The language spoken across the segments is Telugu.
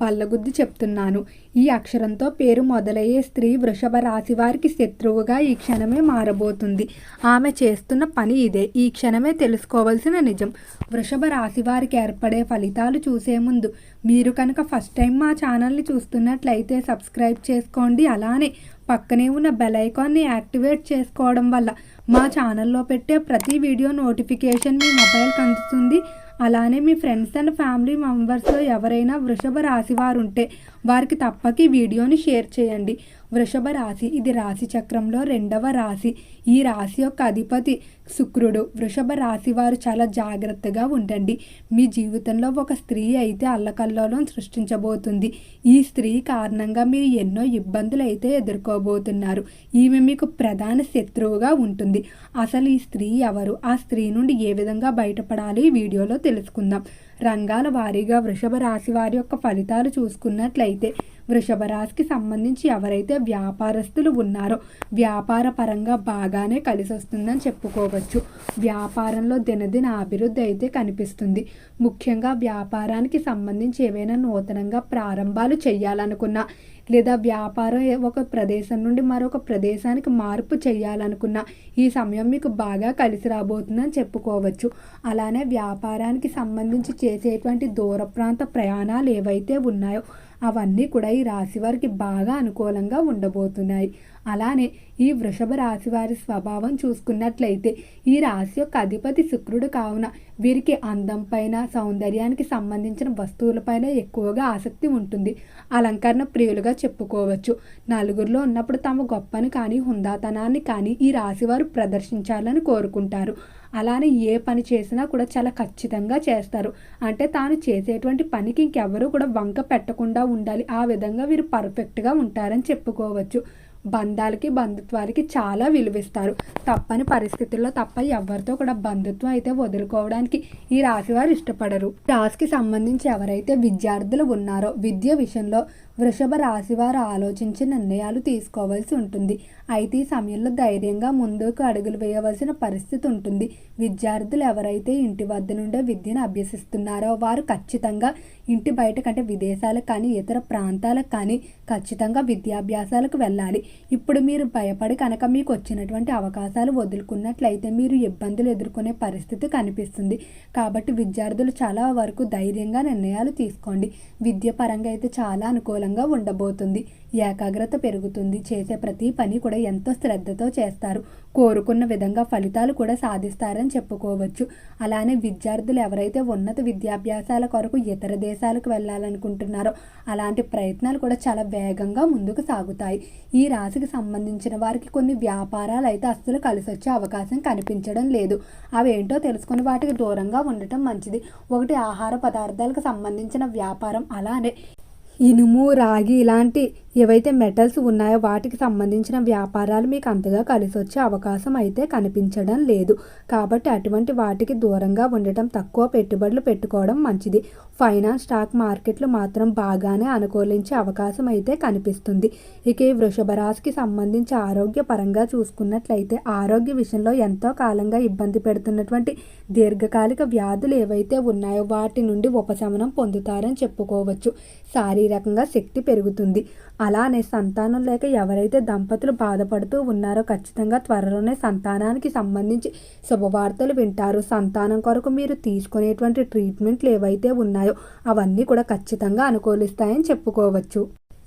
బల్లగుద్ది చెప్తున్నాను. ఈ అక్షరంతో పేరు మొదలయ్యే స్త్రీ వృషభ రాశి వారికి శత్రువుగా ఈ క్షణమే మారబోతుంది. ఆమె చేస్తున్న పని ఇదే. ఈ క్షణమే తెలుసుకోవాల్సిన నిజం. వృషభ రాశి వారికి ఏర్పడే ఫలితాలు చూసే ముందు మీరు కనుక ఫస్ట్ టైం మా ఛానల్ని చూస్తున్నట్లయితే సబ్స్క్రైబ్ చేసుకోండి. అలానే పక్కనే ఉన్న బెల్ ఐకాన్ని యాక్టివేట్ చేసుకోవడం వల్ల మా ఛానల్లో పెట్టే ప్రతి వీడియో నోటిఫికేషన్ మీ మొబైల్కి అందుతుంది. అలానే మీ ఫ్రెండ్స్ అండ్ ఫ్యామిలీ మెంబర్స్లో ఎవరైనా వృషభ రాశి వారు ఉంటే వారికి తప్పక ఈ వీడియోని షేర్ చేయండి. వృషభ రాశి. ఇది రాశి చక్రంలో రెండవ రాశి. ఈ రాశి యొక్క అధిపతి శుక్రుడు. వృషభ రాశి వారు చాలా జాగ్రత్తగా ఉండండి. మీ జీవితంలో ఒక స్త్రీ అయితే అల్లకల్లోలం సృష్టించబోతుంది. ఈ స్త్రీ కారణంగా మీరు ఎన్నో ఇబ్బందులు అయితే ఎదుర్కోబోతున్నారు. ఈమె మీకు ప్రధాన శత్రువుగా ఉంటుంది. అసలు ఈ స్త్రీ ఎవరు? ఆ స్త్రీ నుండి ఏ విధంగా బయటపడాలి? వీడియోలో తెలుసుకుందాం. రంగాల వారీగా వృషభ రాశి వారి యొక్క ఫలితాలు చూసుకున్నట్లయితే వృషభ రాశికి సంబంధించి ఎవరైతే వ్యాపారస్తులు ఉన్నారో వ్యాపార పరంగా బాగానే కలిసి వస్తుందని చెప్పుకోవచ్చు. వ్యాపారంలో దినదిన అభివృద్ధి అయితే కనిపిస్తుంది. ముఖ్యంగా వ్యాపారానికి సంబంధించి ఏవైనా నూతనంగా ప్రారంభాలు చేయాలనుకున్నా లేదా వ్యాపారం ఒక ప్రదేశం నుండి మరొక ప్రదేశానికి మార్పు చేయాలనుకున్న ఈ సమయం మీకు బాగా కలిసి రాబోతుందని చెప్పుకోవచ్చు. అలానే వ్యాపారానికి సంబంధించి చేసేటువంటి దూర ప్రాంత ప్రయాణాలు ఏవైతే ఉన్నాయో అవన్నీ కూడా ఈ రాశి వారికి బాగా అనుకూలంగా ఉండబోతున్నాయి. అలానే ఈ వృషభ రాశి వారి స్వభావం చూసుకున్నట్లయితే ఈ రాశి యొక్క అధిపతి శుక్రుడు కావున వీరికి అందం పైన సౌందర్యానికి సంబంధించిన వస్తువులపైన ఎక్కువగా ఆసక్తి ఉంటుంది. అలంకరణ ప్రియులుగా చెప్పుకోవచ్చు. నలుగురిలో ఉన్నప్పుడు తమ గొప్పని కానీ హుందాతనాన్ని కానీ ఈ రాశి వారు ప్రదర్శించాలని కోరుకుంటారు. అలానే ఏ పని చేసినా కూడా చాలా ఖచ్చితంగా చేస్తారు. అంటే తాను చేసేటువంటి పనికి ఇంకెవరూ కూడా వంక పెట్టకుండా ఉండాలి. ఆ విధంగా వీరు పర్ఫెక్ట్గా ఉంటారని చెప్పుకోవచ్చు. బంధాలకి బంధుత్వాలకి చాలా విలువిస్తారు. తప్పని పరిస్థితుల్లో తప్ప ఎవరితో కూడా బంధుత్వం అయితే వదులుకోవడానికి ఈ రాశి వారు ఇష్టపడరు. రాశికి సంబంధించి ఎవరైతే విద్యార్థులు ఉన్నారో విద్య విషయంలో వృషభ రాశి వారు ఆలోచించి నిర్ణయాలు తీసుకోవాల్సి ఉంటుంది. అయితే ఈ సమయంలో ధైర్యంగా ముందుకు అడుగులు వేయవలసిన పరిస్థితి ఉంటుంది. విద్యార్థులు ఎవరైతే ఇంటి వద్ద నుండే విద్యను అభ్యసిస్తున్నారో వారు ఖచ్చితంగా ఇంటి బయట కంటే విదేశాలకు కానీ ఇతర ప్రాంతాలకు కానీ ఖచ్చితంగా విద్యాభ్యాసాలకు వెళ్ళాలి. ఇప్పుడు మీరు భయపడి కనుక మీకు వచ్చినటువంటి అవకాశాలు వదులుకున్నట్లయితే మీరు ఇబ్బందులు ఎదుర్కొనే పరిస్థితి కనిపిస్తుంది. కాబట్టి విద్యార్థులు చాలా వరకు ధైర్యంగా నిర్ణయాలు తీసుకోండి. విద్య పరంగా అయితే చాలా అనుకూలంగా ఉండబోతుంది. ఏకాగ్రత పెరుగుతుంది. చేసే ప్రతి పని కూడా ఎంతో శ్రద్ధతో చేస్తారు. కోరుకున్న విధంగా ఫలితాలు కూడా సాధిస్తారని చెప్పుకోవచ్చు. అలానే విద్యార్థులు ఎవరైతే ఉన్నత విద్యాభ్యాసాల కొరకు ఇతర దేశాలకు వెళ్ళాలనుకుంటున్నారో అలాంటి ప్రయత్నాలు కూడా చాలా వేగంగా ముందుకు సాగుతాయి. ఈ రాశికి సంబంధించిన వారికి కొన్ని వ్యాపారాలు అయితే అస్సలు కలిసి వచ్చే అవకాశం కనిపించడం లేదు. అవేంటో తెలుసుకుని వాటికి దూరంగా ఉండటం మంచిది. ఒకటి ఆహార పదార్థాలకు సంబంధించిన వ్యాపారం. అలానే ఇనుము రాగి ఇలాంటి ఏవైతే మెటల్స్ ఉన్నాయో వాటికి సంబంధించిన వ్యాపారాలు మీకు అంతగా కలిసి వచ్చే అవకాశం అయితే కనిపించడం లేదు. కాబట్టి అటువంటి వాటికి దూరంగా ఉండటం తక్కువ పెట్టుబడులు పెట్టుకోవడం మంచిది. ఫైనాన్స్ స్టాక్ మార్కెట్లు మాత్రం బాగానే అనుకూలించే అవకాశం అయితే కనిపిస్తుంది. ఇక ఈ వృషభ రాశికి సంబంధించి ఆరోగ్యపరంగా చూసుకున్నట్లయితే ఆరోగ్య విషయంలో ఎంతో కాలంగా ఇబ్బంది పెడుతున్నటువంటి దీర్ఘకాలిక వ్యాధులు ఏవైతే ఉన్నాయో వాటి నుండి ఉపశమనం పొందుతారని చెప్పుకోవచ్చు. శారీరకంగా శక్తి పెరుగుతుంది. అలానే సంతానం లేక ఎవరైతే దంపతులు బాధపడుతూ ఉన్నారో ఖచ్చితంగా త్వరలోనే సంతానానికి సంబంధించి శుభవార్తలు వింటారు. సంతానం కొరకు మీరు తీసుకునేటువంటి ట్రీట్మెంట్లు ఏవైతే ఉన్నాయో అవన్నీ కూడా ఖచ్చితంగా అనుకూలిస్తాయని చెప్పుకోవచ్చు.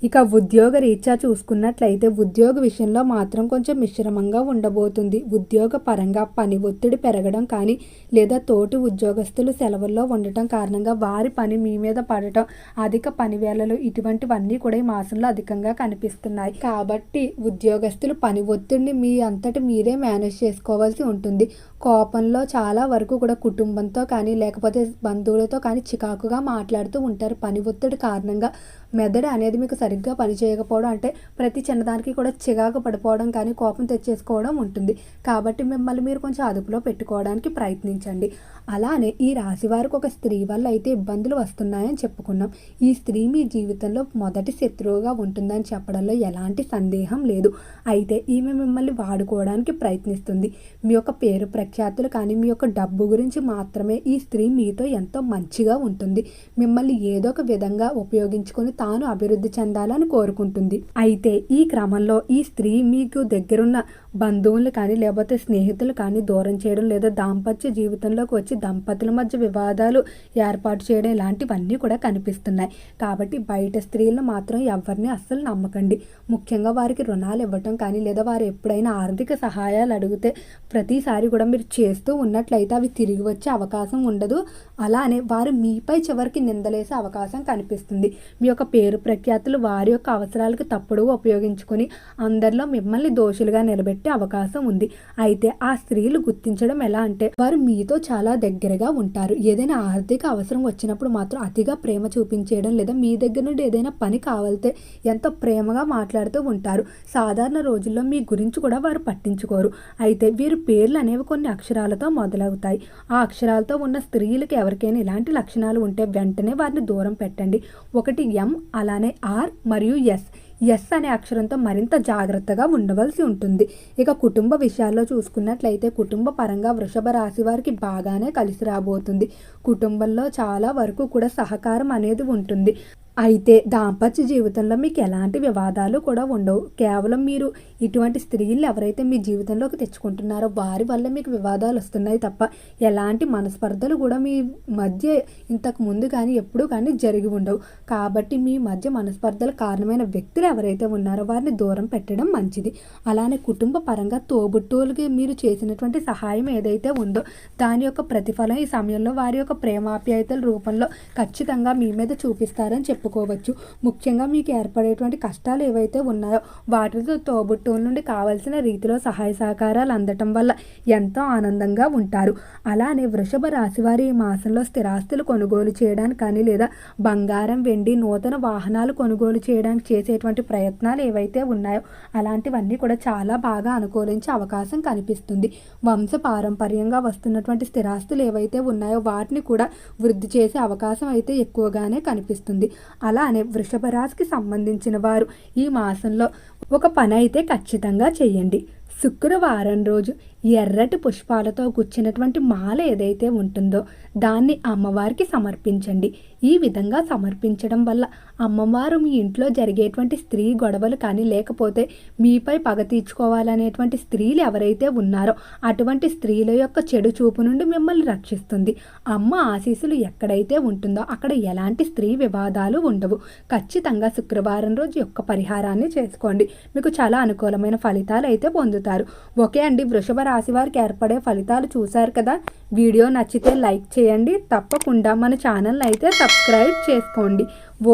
ఇక ఉద్యోగ రీత్యా చూసుకున్నట్లయితే ఉద్యోగ విషయంలో మాత్రం కొంచెం మిశ్రమంగా ఉండబోతుంది. ఉద్యోగ పరంగా పని ఒత్తిడి పెరగడం కానీ లేదా తోటి ఉద్యోగస్తులు సెలవుల్లో ఉండటం కారణంగా వారి పని మీ మీద పడటం అధిక పని వేళలు ఇటువంటివన్నీ కూడా ఈ మాసంలో అధికంగా కనిపిస్తున్నాయి. కాబట్టి ఉద్యోగస్తులు పని ఒత్తిడిని మీ అంతటి మీరే మేనేజ్ చేసుకోవాల్సి ఉంటుంది. కోపంలో చాలా వరకు కూడా కుటుంబంతో కానీ లేకపోతే బంధువులతో కానీ చికాకుగా మాట్లాడుతూ ఉంటారు. పని ఒత్తిడి కారణంగా మెదడు అనేది మీకు సరిగ్గా పనిచేయకపోవడం అంటే ప్రతి చిన్నదానికి కూడా చికాకు పడిపోవడం కానీ కోపం తెచ్చేసుకోవడం ఉంటుంది. కాబట్టి మిమ్మల్ని మీరు కొంచెం అదుపులో పెట్టుకోవడానికి ప్రయత్నించండి. అలానే ఈ రాశి వారికి ఒక స్త్రీ వల్ల అయితే ఇబ్బందులు వస్తున్నాయని చెప్పుకున్నాం. ఈ స్త్రీ మీ జీవితంలో మొదటి శత్రువుగా ఉంటుందని చెప్పడంలో ఎలాంటి సందేహం లేదు. అయితే ఈమె మిమ్మల్ని వాడుకోవడానికి ప్రయత్నిస్తుంది. మీ యొక్క పేరు ప్రఖ్యాతులు కానీ మీ యొక్క డబ్బు గురించి మాత్రమే ఈ స్త్రీ మీతో ఎంతో మంచిగా ఉంటుంది. మిమ్మల్ని ఏదో ఒక విధంగా ఉపయోగించుకొని తాను అభివృద్ధి చెందాలని కోరుకుంటుంది. అయితే ఈ క్రమంలో ఈ స్త్రీ మీకు దగ్గరున్న బంధువులు కానీ లేకపోతే స్నేహితులు కానీ దూరం చేయడం లేదా దాంపత్య జీవితంలోకి వచ్చి దంపతుల మధ్య వివాదాలు ఏర్పాటు చేయడం ఇలాంటివన్నీ కూడా కనిపిస్తున్నాయి. కాబట్టి బయట స్త్రీలను మాత్రం ఎవరిని అస్సలు నమ్మకండి. ముఖ్యంగా వారికి రుణాలు ఇవ్వటం కానీ లేదా వారు ఎప్పుడైనా ఆర్థిక సహాయాలు అడిగితే ప్రతిసారి కూడా మీరు చేస్తూ ఉన్నట్లయితే అవి తిరిగి వచ్చే అవకాశం ఉండదు. అలానే వారు మీపై చివరికి నిందలేసే అవకాశం కనిపిస్తుంది. మీ యొక్క పేరు ప్రఖ్యాతులు వారి యొక్క అవసరాలకు తప్పుడు ఉపయోగించుకొని అందరిలో మిమ్మల్ని దోషులుగా నిలబెట్టే అవకాశం ఉంది. అయితే ఆ స్త్రీలు గుర్తించడం ఎలా అంటే వారు మీతో చాలా దగ్గరగా ఉంటారు. ఏదైనా ఆర్థిక అవసరం వచ్చినప్పుడు మాత్రం అతిగా ప్రేమ చూపించేయడం లేదా మీ దగ్గర నుండి ఏదైనా పని కావాలితే ఎంతో ప్రేమగా మాట్లాడుతూ ఉంటారు. సాధారణ రోజుల్లో మీ గురించి కూడా వారు పట్టించుకోరు. అయితే వీరు పేర్లు అనేవి కొన్ని కొన్ని అక్షరాలతో మొదలవుతాయి. ఆ అక్షరాలతో ఉన్న స్త్రీలకు ఎవరికైనా ఇలాంటి లక్షణాలు ఉంటే వెంటనే వారిని దూరం పెట్టండి. ఒకటి ఎం అలానే ఆర్ మరియు ఎస్. ఎస్ అనే అక్షరంతో మరింత జాగ్రత్తగా ఉండవలసి ఉంటుంది. ఇక కుటుంబ విషయాల్లో చూసుకున్నట్లయితే కుటుంబ పరంగా వృషభ రాశి వారికి బాగానే కలిసి రాబోతుంది. కుటుంబంలో చాలా వరకు కూడా సహకారం అనేది ఉంటుంది. అయితే దాంపత్య జీవితంలో మీకు ఎలాంటి వివాదాలు కూడా ఉండవు. కేవలం మీరు ఇటువంటి స్త్రీలు ఎవరైతే మీ జీవితంలోకి తెచ్చుకుంటున్నారో వారి వల్ల మీకు వివాదాలు వస్తున్నాయి తప్ప ఎలాంటి మనస్పర్ధలు కూడా మీ మధ్య ఇంతకు ముందు కానీ ఎప్పుడూ కానీ జరిగి ఉండవు. కాబట్టి మీ మధ్య మనస్పర్ధల కారణమైన వ్యక్తులు ఎవరైతే ఉన్నారో వారిని దూరం పెట్టడం మంచిది. అలానే కుటుంబ పరంగా తోబుట్టువులకి మీరు చేసినటువంటి సహాయం ఏదైతే ఉందో దాని యొక్క ప్రతిఫలం ఈ సమయంలో వారి యొక్క ప్రేమాప్యాయతల రూపంలో ఖచ్చితంగా మీ మీద చూపిస్తారని చెప్పు చెప్పుకోవచ్చు. ముఖ్యంగా మీకు ఏర్పడేటువంటి కష్టాలు ఏవైతే ఉన్నాయో వాటితో తోబుట్టువుల నుండి కావాల్సిన రీతిలో సహాయ సహకారాలు అందటం వల్ల ఎంతో ఆనందంగా ఉంటారు. అలానే వృషభ రాశి వారి ఈ మాసంలో స్థిరాస్తులు కొనుగోలు చేయడానికి కానీ లేదా బంగారం వెండి నూతన వాహనాలు కొనుగోలు చేయడానికి చేసేటువంటి ప్రయత్నాలు ఏవైతే ఉన్నాయో అలాంటివన్నీ కూడా చాలా బాగా అనుకూలించే అవకాశం కనిపిస్తుంది. వంశ పారంపర్యంగా వస్తున్నటువంటి స్థిరాస్తులు ఏవైతే ఉన్నాయో వాటిని కూడా వృద్ధి చేసే అవకాశం అయితే ఎక్కువగానే కనిపిస్తుంది. అలానే వృషభ రాశికి సంబంధించిన వారు ఈ మాసంలో ఒక పని అయితే ఖచ్చితంగా చేయండి. శుక్రవారం రోజు ఎర్రటి పుష్పాలతో గుచ్చినటువంటి మాల ఏదైతే ఉంటుందో దాన్ని అమ్మవారికి సమర్పించండి. ఈ విధంగా సమర్పించడం వల్ల అమ్మవారు మీ ఇంట్లో జరిగేటువంటి స్త్రీ గొడవలు కానీ లేకపోతే మీపై పగ తీర్చుకోవాలనేటువంటి స్త్రీలు ఎవరైతే ఉన్నారో అటువంటి స్త్రీల యొక్క చెడు చూపు నుండి మిమ్మల్ని రక్షిస్తుంది. అమ్మ ఆశీస్సులు ఎక్కడైతే ఉంటుందో అక్కడ ఎలాంటి స్త్రీ వివాదాలు ఉండవు. ఖచ్చితంగా శుక్రవారం రోజు యొక్క పరిహారాన్ని చేసుకోండి. మీకు చాలా అనుకూలమైన ఫలితాలు అయితే పొందుతారు. ఓకే అండి వృషభ రాశి వారికి ఏర్పడే ఫలితాలు చూశారు కదా. వీడియో నచ్చితే లైక్ చేయండి. తప్పకుండా మన ఛానల్ అయితే సబ్స్క్రైబ్ చేసుకోండి.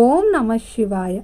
ఓం నమ శివాయ.